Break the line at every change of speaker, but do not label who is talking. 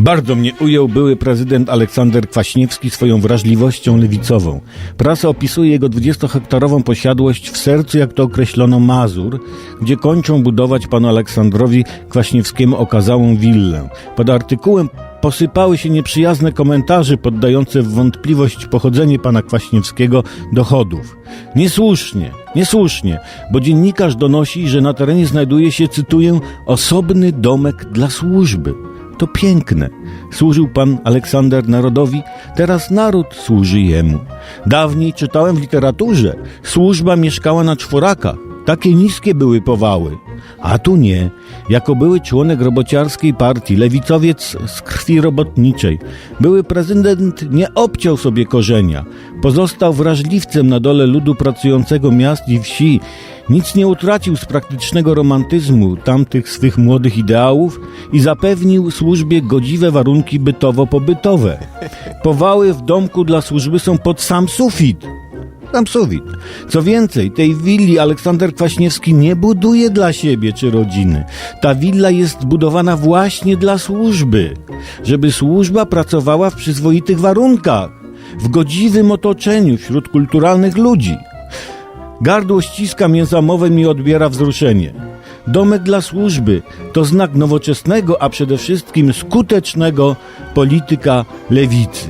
Bardzo mnie ujął były prezydent Aleksander Kwaśniewski swoją wrażliwością lewicową. Prasa opisuje jego 20-hektarową posiadłość w sercu, jak to określono, Mazur, gdzie kończą budować panu Aleksandrowi Kwaśniewskiemu okazałą willę. Pod artykułem posypały się nieprzyjazne komentarze poddające w wątpliwość pochodzenie pana Kwaśniewskiego dochodów. Niesłusznie, niesłusznie, bo dziennikarz donosi, że na terenie znajduje się, cytuję, osobny domek dla służby. To piękne. Służył pan Aleksander narodowi, teraz naród służy jemu. Dawniej czytałem w literaturze, służba mieszkała na czworakach. Takie niskie były powały. A tu nie. Jako były członek robociarskiej partii, lewicowiec z krwi robotniczej, były prezydent nie obciął sobie korzenia. Pozostał wrażliwcem na dole ludu pracującego miast i wsi. Nic nie utracił z praktycznego romantyzmu tamtych swych młodych ideałów i zapewnił służbie godziwe warunki bytowo-pobytowe. Powały w domku dla służby są pod sam sufit. Tam sufit. Co więcej, tej willi Aleksander Kwaśniewski nie buduje dla siebie czy rodziny. Ta willa jest budowana właśnie dla służby, żeby służba pracowała w przyzwoitych warunkach, w godziwym otoczeniu wśród kulturalnych ludzi. Gardło ściska mięsa mowem i odbiera wzruszenie. Domek dla służby to znak nowoczesnego, a przede wszystkim skutecznego polityka lewicy.